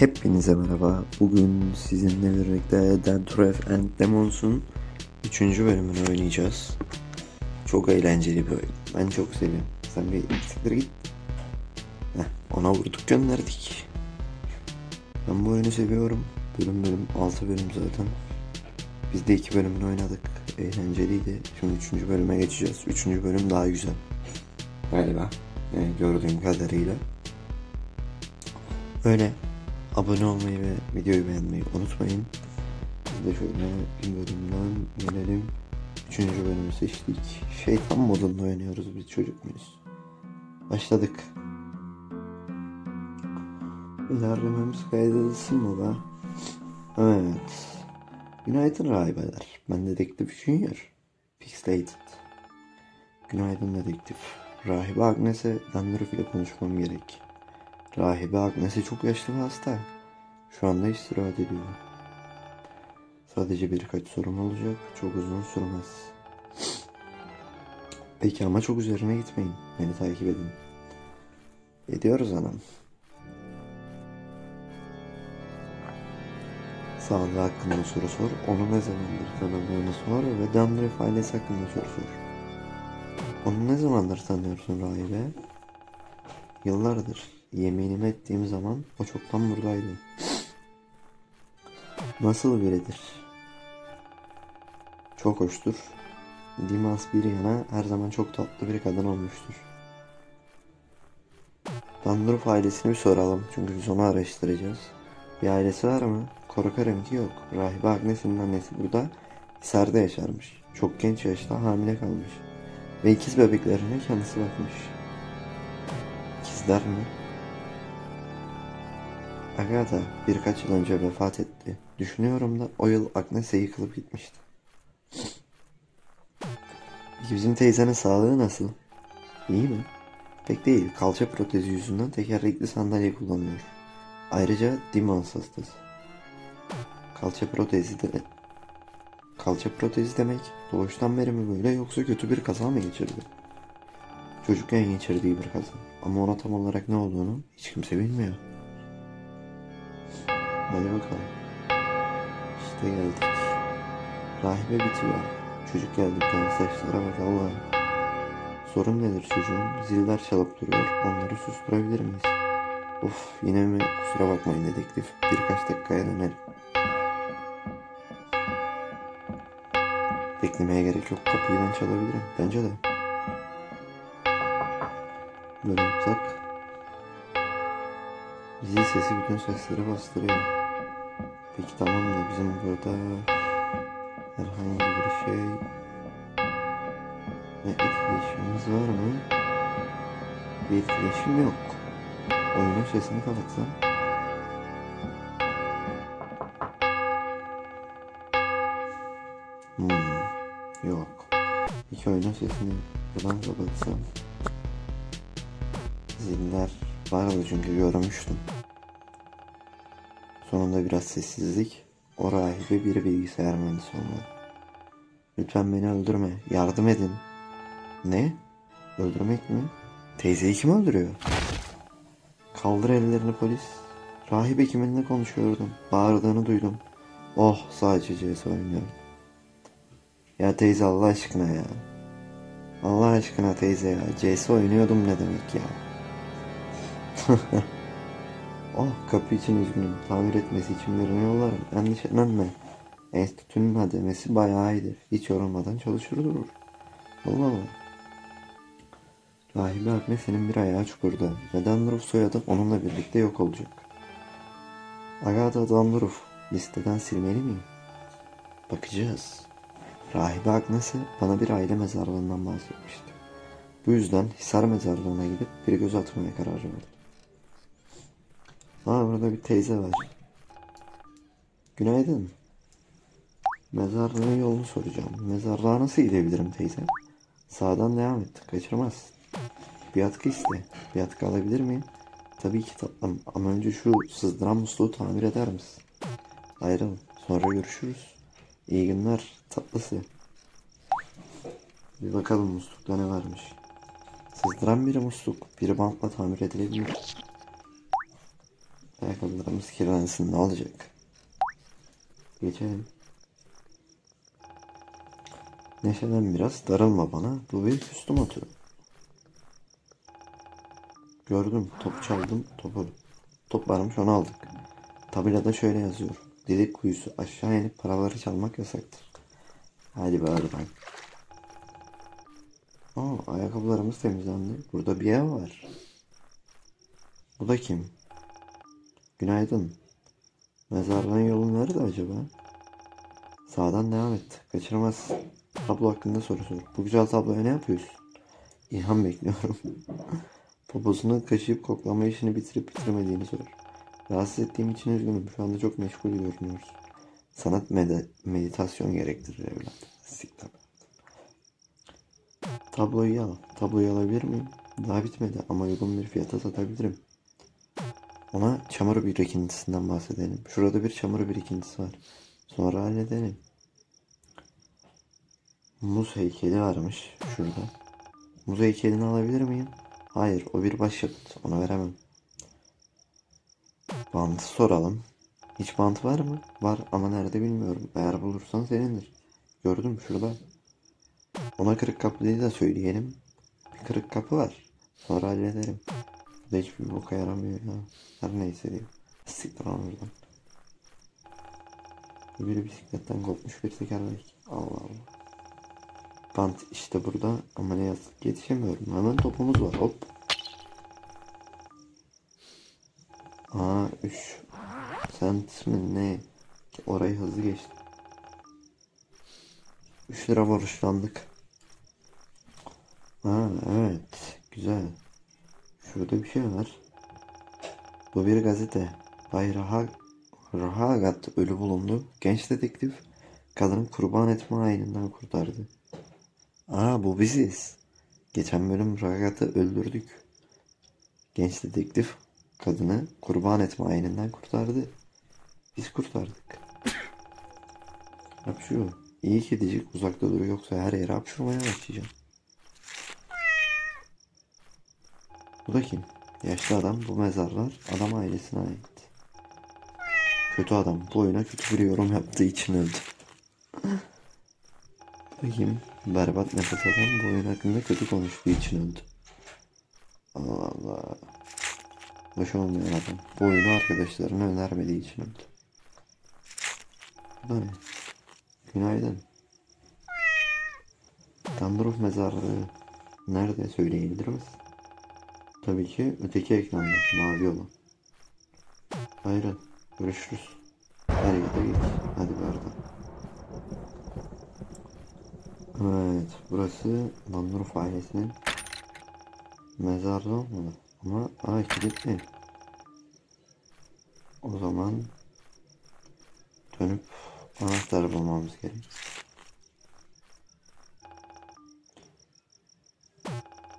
Hepinize merhaba. Bugün sizinle birlikte Dead Ref and Demons'un 3. bölümünü oynayacağız. Çok eğlenceli bir oyun. Ben çok seviyorum. Sen bir siktir git. Heh, ona vurduk gönderdik. Ben bu oyunu seviyorum. Bölüm bölüm 6 bölüm zaten. Biz de 2 bölümünü oynadık. Eğlenceliydi. Şimdi 3. bölüme geçeceğiz. 3. bölüm daha güzel. Galiba. Yani gördüğüm kadarıyla. Öyle abone olmayı ve videoyu beğenmeyi unutmayın. Biz de şöyle bir bölümden gelelim. Üçüncü bölümü seçtik. Şeytan modunda oynuyoruz biz çocuk muyuz? Başladık. İlerlememiz kaydedilsin mi be? Evet. Günaydın rahibeler. Ben dedektif Junior. Pixelated. Günaydın dedektif. Rahibe Agnes'e Dandruff ile konuşmam gerek. Rahibe Agnes'e çok yaşlı ve hasta. Şu anda istirahat ediyor. Sadece birkaç sorum olacak. Çok uzun sürmez. Peki ama çok üzerine gitmeyin. Beni takip edin. Ediyoruz anam. Sağlığı hakkında soru sor. Onu ne zamandır tanıdığını sor ve Dandruff ailesi hakkında soru sor. Onu ne zamandır tanıyorsun rahibe? Yıllardır. Yeminimi ettiğim zaman o çoktan buradaydı. Nasıl biridir? Çok hoştur. Dimas bir yana her zaman çok tatlı bir kadın olmuştur. Dandruff ailesini bir soralım çünkü biz onu araştıracağız. Bir ailesi var mı? Korkarım ki yok. Rahibe Agnes'in annesi burada Hisar'da yaşarmış. Çok genç yaşta hamile kalmış. Ve ikiz bebeklerine kendisi bakmış. İkizler mi? Agatha birkaç yıl önce vefat etti. Düşünüyorum da o yıl Agnes'e yıkılıp gitmişti. Bizim teyzenin sağlığı nasıl? İyi mi? Pek değil. Kalça protezi yüzünden tekerlekli sandalye kullanıyor. Ayrıca dimans hastası. Kalça protezi de... Kalça protezi demek doğuştan beri mi böyle yoksa kötü bir kaza mı geçirdi? Çocukken geçirdiği bir kaza. Ama ona tam olarak ne olduğunu hiç kimse bilmiyor. Hadi bakalım. İşte geldik. Rahibe bitiyor. Çocuk geldikten saçlara bak Allah'ım. Sorun nedir çocuğum? Ziller çalıp duruyor. Onları susturabilir miyiz? Of yine mi? Kusura bakmayın dedektif. Birkaç dakikaya dönerim. Beklemeye gerek yok. Kapıyı ben çalabilirim. Bence de. Böyle yapsak. Zil sesi bütün sesleri bastırıyor. Peki tamam da bizim burada herhangi bir şey ve etkileşimimiz var mı? Bir etkileşim yok. Oyunun sesini kapatsam. Hmm, yok. İki oyunun sesini buradan kapatsam. Ziller vardı çünkü görmüştüm. Sonunda biraz sessizlik. O rahibe bir bilgisayar mühendisi olmalı. Lütfen beni öldürme. Yardım edin. Ne? Öldürmek mi? Teyzeyi kim öldürüyor? Kaldır ellerini polis. Rahibe kiminle konuşuyordum. Bağırdığını duydum. Oh sadece CS oynuyorum. Ya teyze Allah aşkına ya. Allah aşkına teyze ya. CS oynuyordum ne demek ya. oh kapı için üzgünüm. Tamir etmesi için birini yollarım. Endişelenme. Enstitünün hademesi bayağı iyidir. Hiç yorulmadan çalışır durur. Allah. Rahibe Agnes'in bir ayağı çukurda ve Dandruff soyadı onunla birlikte yok olacak. Agatha Dandruff listeden silmeli miyim? Bakacağız. Rahibe Agnes'e bana bir aile mezarlığından bahsetmişti. Bu yüzden Hisar mezarlığına gidip bir göz atmaya karar verdim. Aa burada bir teyze var. Günaydın. Mezarlığın yolunu soracağım. Mezarlığa nasıl gidebilirim teyze? Sağdan devam et. Kaçırmaz. Bir atkı iste. Bir atkı alabilir miyim? Tabii ki tatlım. Ama önce şu sızdıran musluğu tamir eder misin? Ayrılın. Sonra görüşürüz. İyi günler. Tatlısı. Bir bakalım muslukta ne varmış. Sızdıran bir musluk. Bir bantla tamir edilebilir. Ayakkabılarımız kirlensin ne olacak? Geçelim. Neşelen biraz darılma bana. Bu bir küstüm atıyor. Gördüm. Top çaldım. Topu. Top varmış onu aldık. Tabelada şöyle yazıyor. Delik kuyusu aşağı inip paraları çalmak yasaktır. Hadi be oradan. Aa, ayakkabılarımız temizlendi. Burada bir ev var. Bu da kim? Günaydın. Mezarlığın yolu nerede acaba? Sağdan devam et. Kaçırmaz. Tablo hakkında soru sor. Bu güzel tabloya ne yapıyorsun? İlham bekliyorum. Poposunu kaşıyıp koklama işini bitirip bitirmediğini sor. Rahatsız ettiğim için üzgünüm. Şu anda çok meşgul görünüyorsun. Sanat mede- meditasyon gerektirir evlat. Siktir. Tabloyu al. Tabloyu alabilir miyim? Daha bitmedi ama uygun bir fiyata satabilirim. Ona çamur birikintisinden bahsedelim. Şurada bir çamur birikintisi var. Sonra halledelim. Muz heykeli varmış şurada. Muz heykelini alabilir miyim? Hayır, o bir başyapıt. Ona veremem. Bantı soralım. Hiç bant var mı? Var ama nerede bilmiyorum. Eğer bulursan senindir. Gördüm şurada. Ona kırık kaplıyı da söyleyelim. Bir kırık kapı var. Sonra hallederim. Bu da hiçbir boka yaramıyor ya. Her neyse diyor. Siktir lan oradan. Bir bisikletten kopmuş bir tekerlek. Allah Allah. Bant işte burada ama ne yazık ki yetişemiyorum. Hemen topumuz var hop. Aa 3 Sent mi ne? Orayı hızlı geçtim. 3 lira borçlandık. Ha evet güzel. Şurada bir şey var. Bu bir gazete. Bay Raha, Rahagat ölü bulundu. Genç dedektif kadını kurban etme ayininden kurtardı. Aa bu biziz. Geçen bölüm Rahagat'ı öldürdük. Genç dedektif kadını kurban etme ayininden kurtardı. Biz kurtardık. Hapşuyor. İyi kedicik uzakta duruyor yoksa her yere hapşurmaya başlayacağım. Bu da kim? Yaşlı adam bu mezarlar adam ailesine ait. Kötü adam bu oyuna kötü bir yorum yaptığı için öldü. Bakayım. Berbat nefes adam bu oyun hakkında kötü konuştuğu için öldü. Allah Allah. Boş olmayan adam. Bu oyunu arkadaşlarına önermediği için öldü. Bu ne? Günaydın. Tandruf mezarlığı nerede söyleyebilir misin? Tabii ki öteki ekranda mavi olan. Hayır, görüşürüz. Her yerde git. Hadi bir oradan. Evet, burası Landruf ailesinin mezarlığı olmalı. Ama aa kilitli. O zaman dönüp anahtarı bulmamız gerek.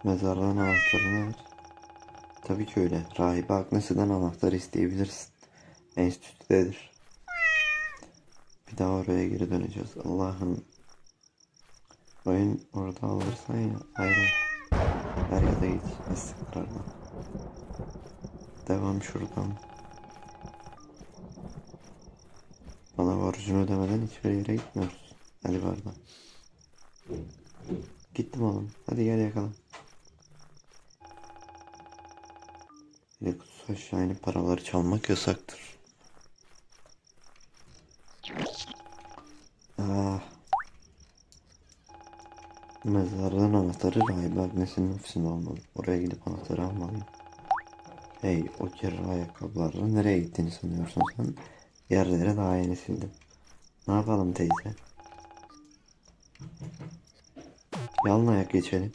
Mezarlığın anahtarını ver. Tabii ki öyle. Rahibe Agnes'den anahtar isteyebilirsin. Enstitüdedir. Bir daha oraya geri döneceğiz. Allah'ım. Oyun orada alırsan ya ayrı. Her ya da git. İstikrarla. Devam şuradan. Bana borcunu ödemeden hiçbir yere gitmiyoruz. Hadi bardan. Gittim oğlum. Hadi gel yakala. De kutusu aşağı inip paraları çalmak yasaktır. Ah. Mezarlığın anahtarı Rahibe Agnes'in ofisinde olmalı. Oraya gidip anahtarı almalıyım. Hey, o kirli ayakkabılarla nereye gittiğini sanıyorsun sen? Yerlere daha yeni sildim. Ne yapalım teyze? Yalın ayak geçelim.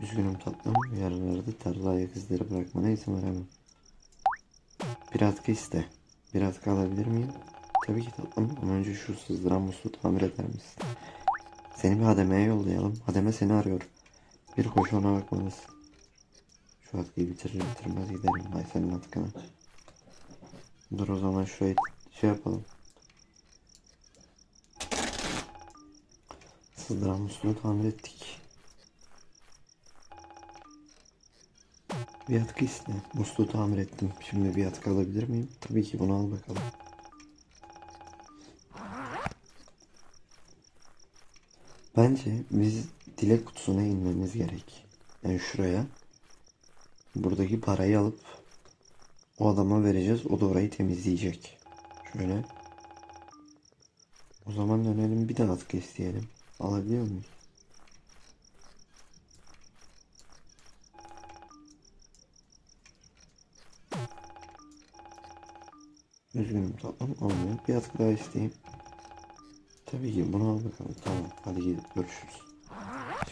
Üzgünüm tatlım. Yerlerde terli ayak izleri bırakmana izin veremem. Bir atkı iste. Bir atkı alabilir miyim? Tabii ki tatlım ama önce şu sızdıran musluğu tamir eder misin? Seni bir hademeye yollayalım. Hademe seni arıyor. Bir koşu ona bakmalısın. Şu atkıyı bitirir bitirmez giderim. Ay senin atkına. Dur o zaman şurayı şey yapalım. Sızdıran musluğu tamir ettik. Bir atkı iste. Musluğu tamir ettim. Şimdi bir atkı alabilir miyim? Tabii ki bunu al bakalım. Bence biz dilek kutusuna inmemiz gerek. Yani şuraya. Buradaki parayı alıp o adama vereceğiz. O da orayı temizleyecek. Şöyle. O zaman dönelim bir daha atkı isteyelim. Alabiliyor muyuz? Üzgünüm tatlım olmuyor. Bir atkı daha isteyeyim. Tabii ki bunu al bakalım. Tamam hadi gidip görüşürüz.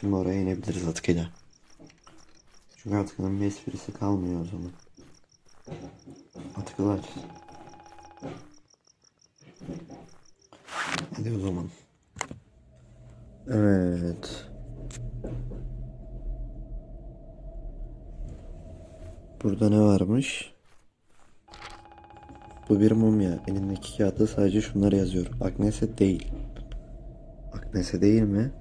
Şimdi oraya inebiliriz atkıyla. Çünkü atkının bir esprisi kalmıyor o zaman. Atkılar. Hadi o zaman. Evet. Burada ne varmış? Bu bir mumya. Elindeki kağıtta sadece şunlar yazıyor. Agnes'e değil. Agnes'e değil mi?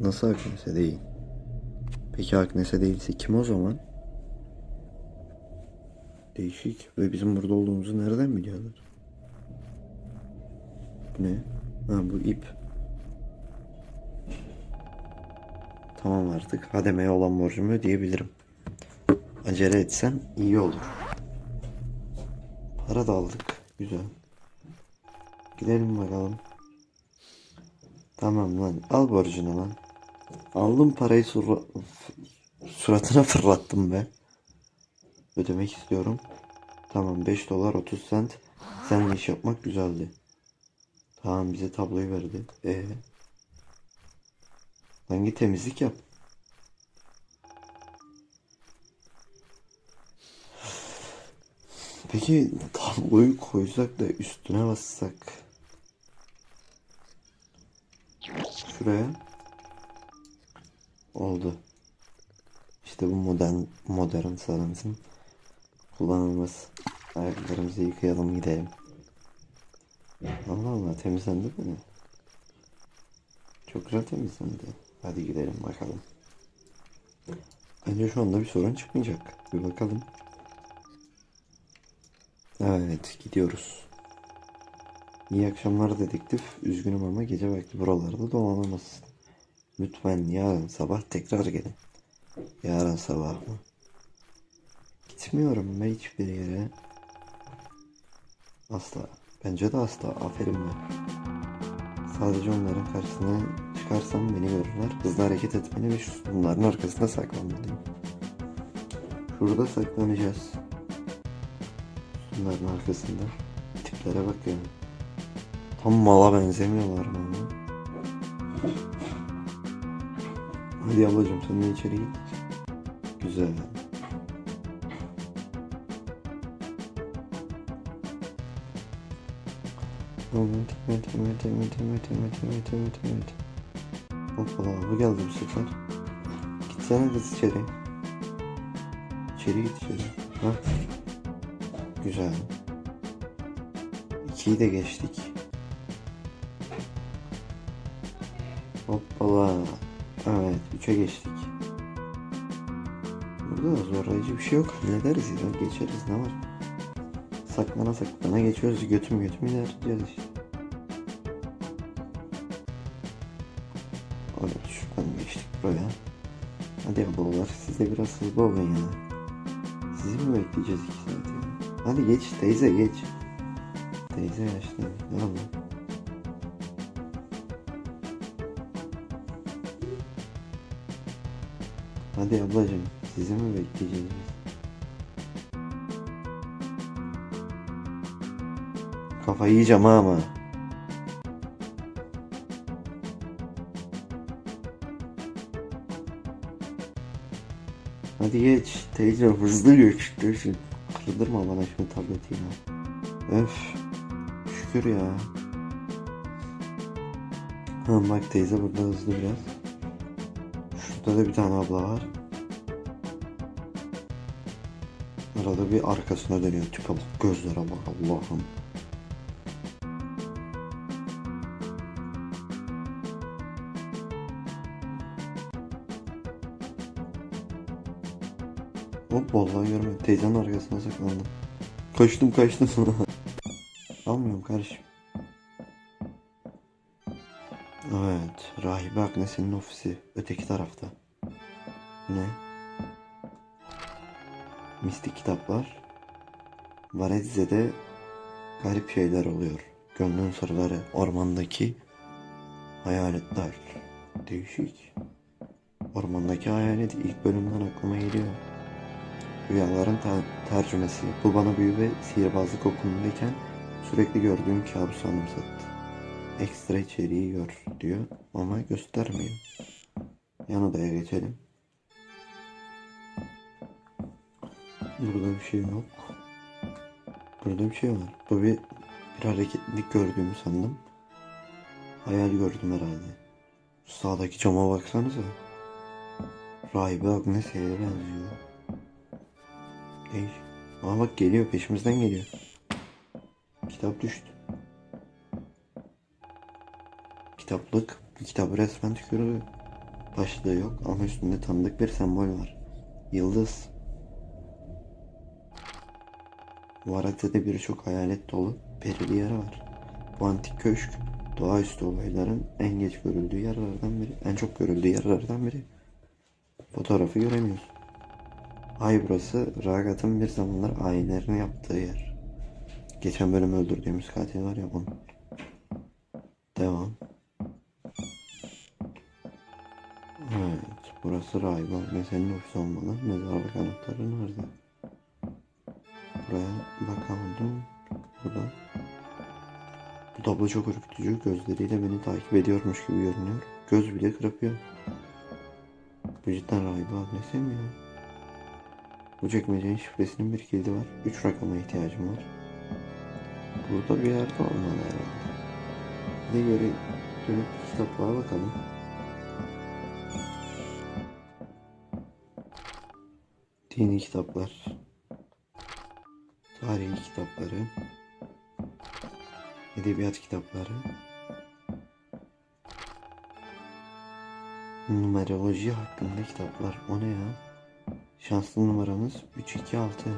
Nasıl Agnes'e değil? Peki Agnes'e değilse kim o zaman? Değişik. Ve bizim burada olduğumuzu nereden biliyorlar? Ne? Ha bu ip. Tamam artık. Hademeye olan borcumu ödeyebilirim. Acele etsem iyi olur. Para da aldık. Güzel. Gidelim bakalım. Tamam lan. Al borcunu lan. Aldım parayı sur suratına fırlattım be. Ödemek istiyorum. Tamam 5 dolar 30 sent. Seninle iş yapmak güzeldi. Tamam bize tabloyu verdi. Ee. Hangi temizlik yap? Peki tabloyu koysak da üstüne bassak. Şuraya. Oldu. İşte bu modern modern sanatın kullanılmaz. Ayaklarımızı yıkayalım gidelim. Allah Allah temizlendi mi? Çok güzel temizlendi. Hadi gidelim bakalım. Bence şu anda bir sorun çıkmayacak. Bir bakalım. Evet gidiyoruz. İyi akşamlar dedektif. Üzgünüm ama gece vakti buralarda dolanamazsın. Lütfen yarın sabah tekrar gelin. Yarın sabah mı? Gitmiyorum ben hiçbir yere. Asla. Bence de asla. Aferin be. Sadece onların karşısına çıkarsam beni görürler. Hızlı hareket etmeli ve şu arkasında saklanmalıyım. Şurada saklanacağız. Bunların arkasında. Tiplere bak ya. Tam mala benzemiyorlar mı? ama? Hadi ablacığım sen de içeri git. Güzel. Romantik, romantik, romantik, romantik, romantik, romantik, romantik, romantik, romantik. Hoppala bu geldi bu sefer. Gitsene kız içeri. İçeri git içeri. Ha? Güzel. İkiyi de geçtik. Hoppala. Evet, üçe geçtik. Burada da zorlayıcı bir şey yok. Hallederiz ya, geçeriz ne var? Saklana saklana geçiyoruz. Götüm götüm ilerleyeceğiz işte. Evet, şuradan geçtik buraya. Hadi ablalar, siz de biraz hızlı olun ya. Sizi mi bekleyeceğiz iki saat? Hadi geç teyze geç. Teyze yaşlı. Ne oldu? Hadi ablacığım sizi mi bekleyeceğiz? Kafayı yiyeceğim ha ama. Hadi geç teyze hızlı. Teyze. Kırdırma bana şu tableti ya. Öf. Şükür ya. Ha bak teyze burada hızlı biraz. Şurada da bir tane abla var. Arada bir arkasına dönüyor. Tipe bak gözlere bak Allah'ım. Hop vallahi görmedim. Teyzenin arkasına saklandım. Kaçtım kaçtım. Almıyorum kardeşim. Evet. Rahibe Agnes'in ofisi. Öteki tarafta. Ne? Mistik kitaplar. Varedze'de garip şeyler oluyor. Gönlün sırları. Ormandaki hayaletler. Değişik. Ormandaki hayalet ilk bölümden aklıma geliyor. Rüyaların ter- tercümesi. Bu bana büyü ve sihirbazlık okulundayken sürekli gördüğüm kabusu anımsattı. Ekstra içeriği gör diyor ama göstermiyor. Yan odaya geçelim. Burada bir şey yok. Burada bir şey var. Bu bir, bir hareketlilik gördüğümü sandım. Hayal gördüm herhalde. Sağdaki cama baksanıza. Rahibe Agnes'e benziyor. Değiş. Aa bak geliyor peşimizden geliyor. Kitap düştü. Kitaplık. Bu kitabı resmen tükürdü. Başlığı yok ama üstünde tanıdık bir sembol var. Yıldız. Varate'de birçok hayalet dolu perili yer var. Bu antik köşk doğaüstü olayların en geç görüldüğü yerlerden biri. En çok görüldüğü yerlerden biri. Fotoğrafı göremiyoruz. Ay burası Ragat'ın bir zamanlar ayinlerini yaptığı yer. Geçen bölüm öldürdüğümüz katil var ya bunun. Devam. Evet, burası Rayba. Meselenin ofisi olmalı. Mezarlık anahtarı nerede? Buraya bakamadım. Burada. Bu tablo çok ürkütücü. Gözleriyle beni takip ediyormuş gibi görünüyor. Göz bile kırpıyor. Bu cidden Rayba Agnes'e mi ya? Bu çekmecenin şifresinin bir kilidi var. Üç rakama ihtiyacım var. Burada bir yerde olmalı herhalde. De göre dönüp kitaplara bakalım. Dini kitaplar. Tarihi kitapları. Edebiyat kitapları. Numeroloji hakkında kitaplar. O ne ya? Şanslı numaramız 326.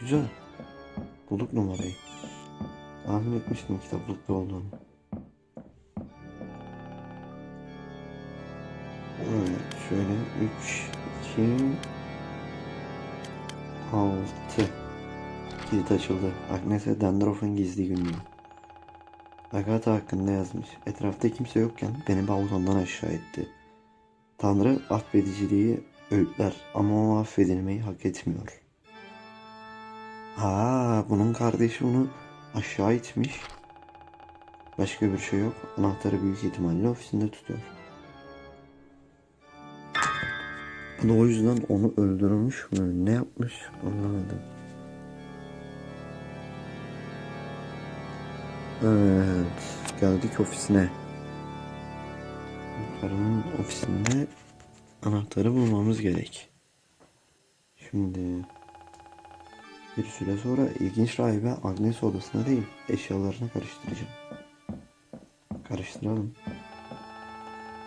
Güzel. Bulduk numarayı. Tahmin etmiştim kitaplıkta olduğunu. Evet şöyle 3, 2, 6. Kilit açıldı. Agnes'e Dandroff'un gizli günlüğü. Agatha hakkında yazmış. Etrafta kimse yokken beni balkondan aşağı etti. Tanrı affediciliği öğütler ama o affedilmeyi hak etmiyor. Aa, bunun kardeşi onu aşağı itmiş. Başka bir şey yok. Anahtarı büyük ihtimalle ofisinde tutuyor. Bu da o yüzden onu öldürmüş mü? Ne yapmış? Anlamadım. Evet. Geldik ofisine. Karının ofisinde anahtarı bulmamız gerek. Şimdi bir süre sonra ilginç rahibe Agnes odasına değil eşyalarını karıştıracağım. Karıştıralım.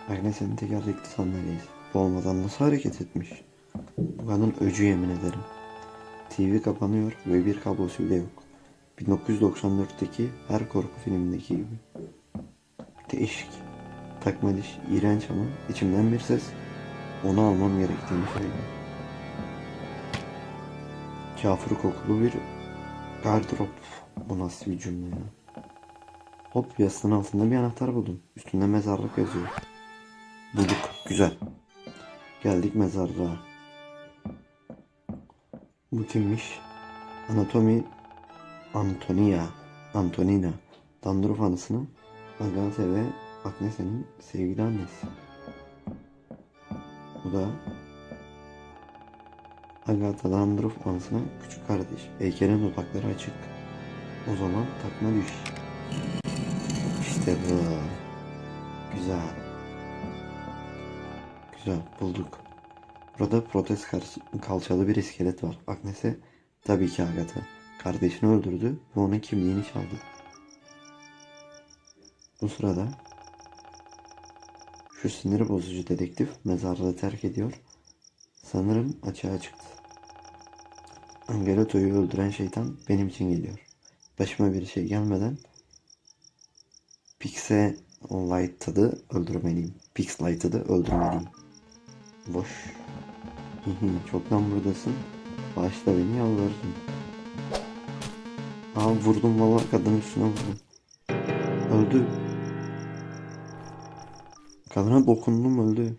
Agnes'in tekerlekli sandalyesi. Bu olmadan nasıl hareket etmiş? Bu kadın öcü yemin ederim. TV kapanıyor ve bir kablosu bile yok. 1994'teki her korku filmindeki gibi. Değişik. Takma diş, iğrenç ama içimden bir ses onu almam gerektiğini söylüyor. Kafir kokulu bir gardırop. Bu nasıl bir cümle ya? Hop yastığın altında bir anahtar buldum. Üstünde mezarlık yazıyor. Bulduk. Güzel. Geldik mezarlığa. Bu kimmiş? Anatomi Antonia. Antonina. Dandruff anısının Agatha ve Agnes'in sevgili annesi. Bu da Agatha Dandruff anısına küçük kardeş. Heykelin dudakları açık. O zaman takma düş. İşte bu. Güzel. Güzel bulduk. Burada protez kalçalı bir iskelet var. Agnes'e tabii ki Agatha. Kardeşini öldürdü ve onun kimliğini çaldı. Bu sırada şu sinir bozucu dedektif mezarlığı terk ediyor. Sanırım açığa çıktı. Angelotto'yu öldüren şeytan benim için geliyor. Başıma bir şey gelmeden Pixellight'ı öldürmeliyim. Pixellight'ı öldürmeliyim. Boş. Çoktan buradasın. Bağışla beni yalvarırım. Aa vurdum vallahi kadının üstüne vurdum. Öldü. Kadına dokundum öldü.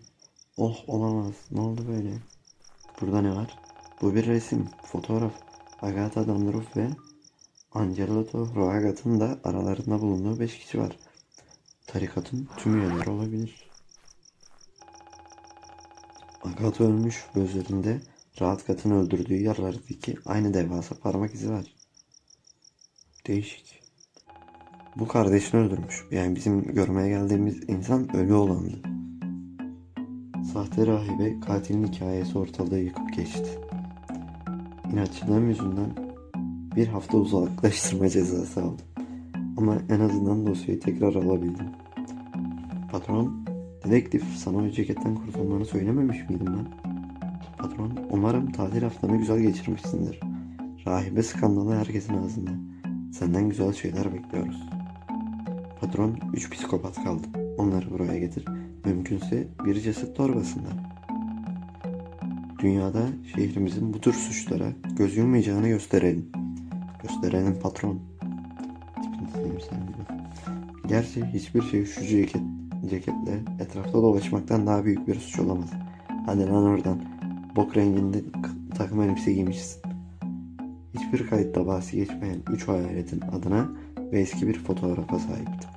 Oh olamaz. Ne oldu böyle? Burada ne var? Bu bir resim, fotoğraf. Agatha Dandruff ve Angelotto Roagat'ın da aralarında bulunduğu 5 kişi var. Tarikatın tüm üyeleri olabilir. Agatha ölmüş gözlerinde rahat katın öldürdüğü yerlerdeki aynı devasa parmak izi var. Değişik. Bu kardeşini öldürmüş. Yani bizim görmeye geldiğimiz insan ölü olandı. Sahte rahibe katilin hikayesi ortalığı yıkıp geçti. İnatçılığım yüzünden bir hafta uzaklaştırma cezası aldım. Ama en azından dosyayı tekrar alabildim. Patron, dedektif sana o ceketten kurtulmanı söylememiş miydim ben? Patron, umarım tatil haftanı güzel geçirmişsindir. Rahibe skandalı herkesin ağzında. Senden güzel şeyler bekliyoruz. Patron, üç psikopat kaldı. Onları buraya getir. Mümkünse bir ceset torbasında. Dünyada şehrimizin bu tür suçlara göz yummayacağını gösterelim. Gösterelim patron. Gibi. Gerçi hiçbir şey şu ceket, ceketle etrafta dolaşmaktan daha büyük bir suç olamaz. Hadi lan oradan. Bok renginde takım elbise giymişsin. Hiçbir kayıtta bahsi geçmeyen üç hayaletin adına ve eski bir fotoğrafa sahipti.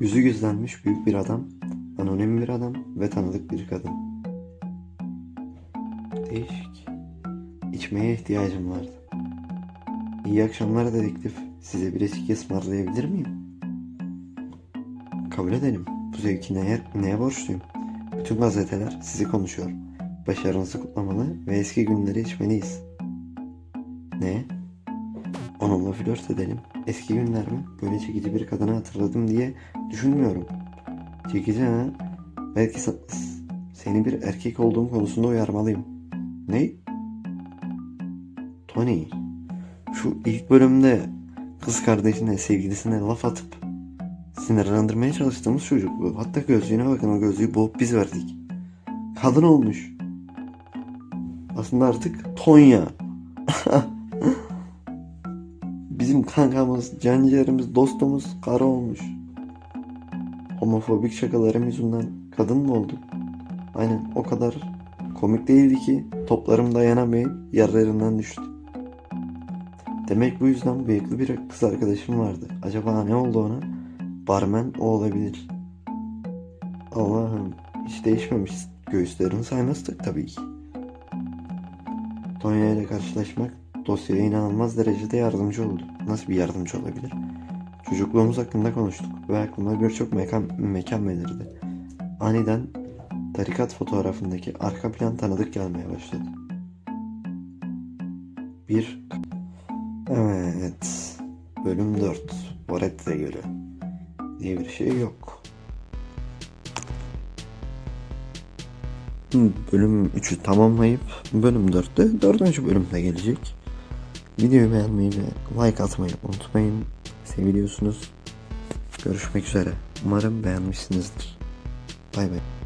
Yüzü gizlenmiş büyük bir adam, anonim bir adam ve tanıdık bir kadın. Değişik. İçmeye ihtiyacım vardı. İyi akşamlar dedektif. Size bir eski ısmarlayabilir miyim? Kabul edelim. Bu zevki neye, neye borçluyum? Bütün gazeteler sizi konuşuyor. Başarınızı kutlamalı ve eski günleri içmeliyiz. Ne? Onunla flört edelim. Eski günler mi? Böyle çekici bir kadını hatırladım diye düşünmüyorum. Çekici ha? Belki seni bir erkek olduğum konusunda uyarmalıyım. Ne? Tony. Şu ilk bölümde kız kardeşine, sevgilisine laf atıp sinirlendirmeye çalıştığımız çocuk bu. Hatta gözlüğüne bakın o gözlüğü boğup biz verdik. Kadın olmuş. Aslında artık Tonya. Bizim kankamız, canciğerimiz, dostumuz karı olmuş. Homofobik şakalarım yüzünden kadın mı oldu? Aynen o kadar komik değildi ki toplarım dayanamayıp yerlerinden düştü. Demek bu yüzden bıyıklı bir kız arkadaşım vardı. Acaba ne oldu ona? Barmen o olabilir. Allah'ım hiç değişmemişsin. Göğüslerini saymazdık tabii ki. Tonya ile karşılaşmak dosyaya inanılmaz derecede yardımcı oldu. Nasıl bir yardımcı olabilir? Çocukluğumuz hakkında konuştuk ve aklıma birçok mekan, mekan belirdi. Aniden tarikat fotoğrafındaki arka plan tanıdık gelmeye başladı. Bir Evet. Bölüm 4. Borette Gölü. Diye bir şey yok. Bölüm 3'ü tamamlayıp bölüm 4'te 4. bölümde gelecek. Videoyu beğenmeyi ve like atmayı unutmayın. Seviliyorsunuz. Görüşmek üzere. Umarım beğenmişsinizdir. Bay bay.